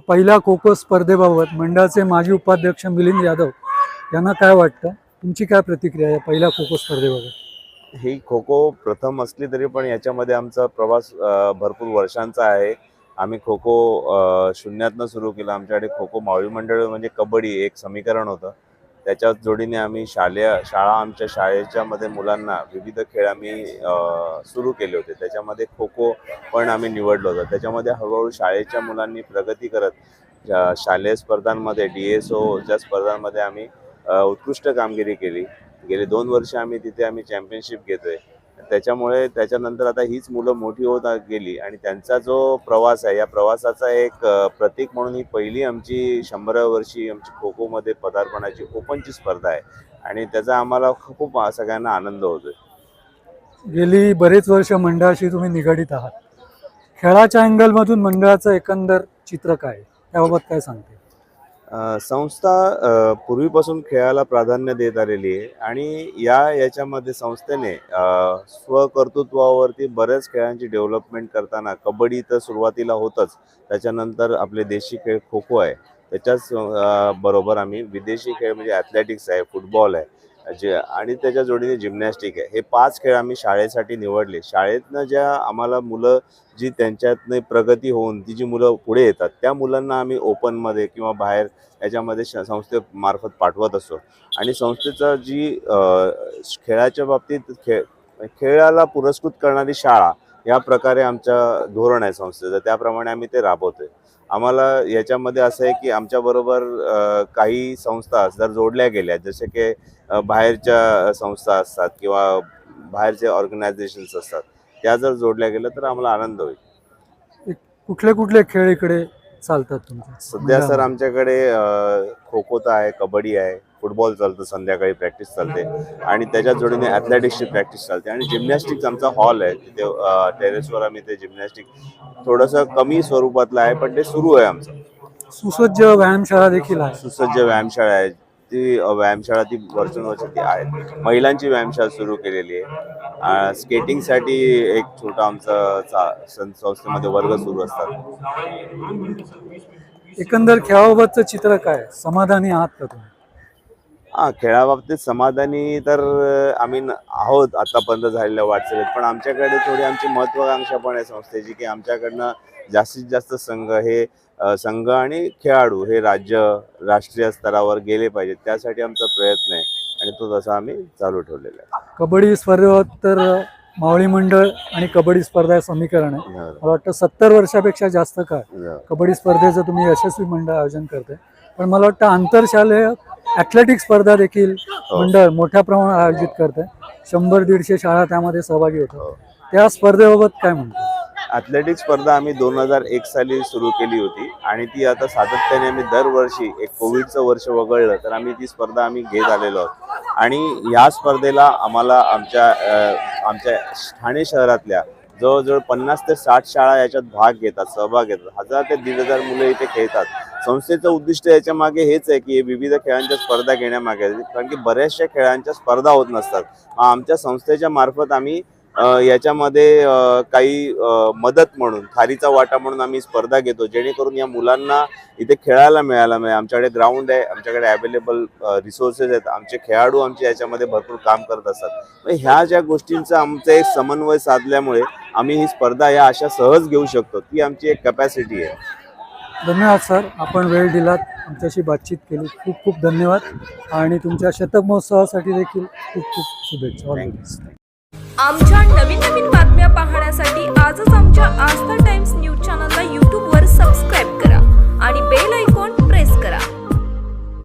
पहिल्या खो स्पर्धेबाबत मंडळाचे माजी उपाध्यक्ष मिलिंद यादव यांना काय वाटतं? तुमची काय प्रतिक्रिया आहे पहिल्या खो खो स्पर्धेबाबत? ही खो खो प्रथम असली तरी पण याच्यामध्ये आमचा प्रवास भरपूर वर्षांचा आहे. आम्ही खो खो शून्यातनं सुरू केलं. आमच्याकडे खो खो मावळी मंडळ म्हणजे कबड्डी एक समीकरण होतं. त्याच्याच जोडीने आम्ही शालेय शाळा आमच्या शाळेच्या मध्ये मुलांना विविध खेळ आम्ही सुरू केले होते. त्याच्यामध्ये खो खो पण आम्ही निवडलं होतं. त्याच्यामध्ये हळूहळू शाळेच्या मुलांनी प्रगती करत ज्या शालेय स्पर्धांमध्ये डी एस ओच्या स्पर्धांमध्ये आम्ही उत्कृष्ट कामगिरी केली. गेले दोन वर्ष आम्ही तिथे आम्ही चॅम्पियनशिप घेतोय. त्याच्यामुळे त्याच्यानंतर आता हीच मुलं मोठी होत गेली आणि त्यांचा जो प्रवास आहे या प्रवासाचा एक प्रतीक म्हणून ही पहिली आमची शंभर वर्षी आमची खो खोमध्ये पदार्पणाची ओपनची स्पर्धा आहे आणि त्याचा आम्हाला खूप सगळ्यांना आनंद होतोय. गेली बरेच वर्ष मंडळाशी तुम्ही निगडीत आहात. खेळाच्या अँगलमधून मंडळाचं एकंदर चित्र काय आहे? त्याबाबत काय सांगते? संस्था पूर्वीपासून खेळाला प्राधान्य देत आलेली आहे आणि या याच्यामध्ये संस्थेने स्वकर्तृत्वावरती बऱ्याच खेळांची डेव्हलपमेंट करताना कबड्डी तर सुरुवातीला होतच त्याच्यानंतर आपले देशी खेळ खो खो आहे त्याच्याच बरोबर आम्ही विदेशी खेळ म्हणजे ॲथलेटिक्स आहे फुटबॉल आहे जे आणि त्याच्या जोडीने जिम्नॅस्टिक आहे. हे पाच खेळ आम्ही शाळेसाठी निवडले. शाळेतनं ज्या आम्हाला मुलं जी त्यांच्यातनं प्रगती होऊन ती जी मुलं पुढे येतात त्या मुलांना आम्ही ओपनमध्ये किंवा बाहेर याच्यामध्ये श- संस्थेमार्फत पाठवत असतो. आणि संस्थेचं जी खेळाच्या बाबतीत खेळ खेळाला पुरस्कृत करणारी शाळा या प्रकारे आमच्या धोरण आहे संस्थेचं. त्याप्रमाणे आम्ही ते राबवतोय. आम्हाला याच्यामध्ये असं आहे की आमच्याबरोबर काही संस्था जर जोडल्या गेल्या. जसे की बाहेरच्या संस्था असतात किंवा बाहेरचे ऑर्गनायझेशन्स असतात. त्या जर जोडल्या गेल्या तर आम्हाला आनंद होईल. कुठले कुठले खेळ इकडे? चालतात तुमच्या सध्या सर? आमच्याकडे खो खो तर आहे कबड्डी आहे फुटबॉल चालतं संध्याकाळी प्रॅक्टिस चालते. आणि त्याच्या जोडीने ॲथलेटिक्सची प्रॅक्टिस चालते. आणि जिम्नॅस्टिक्स आमचा हॉल आहे तिथे टेरेसवर आम्ही ते जिम्नॅस्टिक थोडंसं कमी स्वरूपातलं आहे पण ते सुरू आहे आमचं. सुसज्ज व्यायामशाळा देखील आहे. सुसज्ज व्यायामशाळा आहे ती व्यायामशाळा ती वर्षानुवर्ष ती आहे महिलांची व्यायामशाळा सुरू केलेली आहे. स्केटिंगसाठी एक छोटा आमचा संस्थेमध्ये वर्ग सुरू असतात. एकंदर खेळाबाबतचं चित्र काय? समाधानी आहात का तुम्ही? हा खेळाबाबतीत समाधानी तर आम्ही न- आहोत आतापर्यंत झालेल्या वाटचालीत. पण आमच्याकडे थोडी आमची महत्वाकांक्षा पण आहे संस्थेची की आमच्याकडनं जास्तीत जास्त संघ हे अ, संघ आणि खेळाडू हे राज्य राष्ट्रीय स्तरावर गेले पाहिजेत. त्यासाठी आमचा प्रयत्न आहे आणि तो तसा आम्ही चालू ठेवलेला आहे. कबड्डी स्पर्धेबाबत तर मावळी मंडळ आणि कबड्डी स्पर्धा हे समीकरण आहे. मला वाटतं सत्तर वर्षापेक्षा जास्त काळ. कबड्डी स्पर्धेचं तुम्ही यशस्वी मंडळ आयोजन करते पण मला वाटतं आंतरशालेय ॲथलेटिक स्पर्धा देखील मंडळ मोठ्या प्रमाणात आयोजित करते. शंभर दीडशे शाळा त्यामध्ये सहभागी होतात. हो. त्या स्पर्धेबाबत काय म्हणतो ॲथलेटिक स्पर्धा आम्ही दोन हजार एक साली सुरू केली होती आणि ती आता सातत्याने आम्ही दरवर्षी एक कोविडचं वर्ष वगळलं तर आम्ही ती स्पर्धा आम्ही घेत आलेलो आहोत. आणि या स्पर्धेला आम्हाला आमच्या आमच्या ठाणे शहरातल्या जवळजवळ पन्नास ते साठ शाळा याच्यात भाग घेतात सहभाग घेतात. हजार ते दीड हजार मुलं इथे खेळतात. संस्थेचं उद्दिष्ट याच्या मागे हेच आहे की विविध खेळांच्या स्पर्धा घेण्यामागे कारण की बऱ्याचशा खेळांच्या स्पर्धा होत नसतात. आमच्या संस्थेच्या मार्फत आम्ही याच्यामध्ये काही मदत म्हणून खारीचा वाटा म्हणून आम्ही स्पर्धा घेतो. जेणेकरून या मुलांना इथे खेळायला मिळायला मिळेल. आमच्याकडे ग्राउंड आहे आमच्याकडे अवेलेबल रिसोर्सेस आहेत. आमचे खेळाडू आमचे याच्यामध्ये भरपूर काम करत असतात. ह्या ज्या गोष्टींचा आमचा एक समन्वय साधल्यामुळे आम्ही ही स्पर्धा या अशा सहज घेऊ शकतो. ती आमची एक कॅपॅसिटी आहे. धन्यवाद सर. आपण वेळ दिलात. आमच्याशी बातचीत केली. खूप खूप धन्यवाद. आणि तुमच्या शतक महोत्सवासाठी देखील खूप खूप शुभेच्छा. आमच्या नवीन नवीन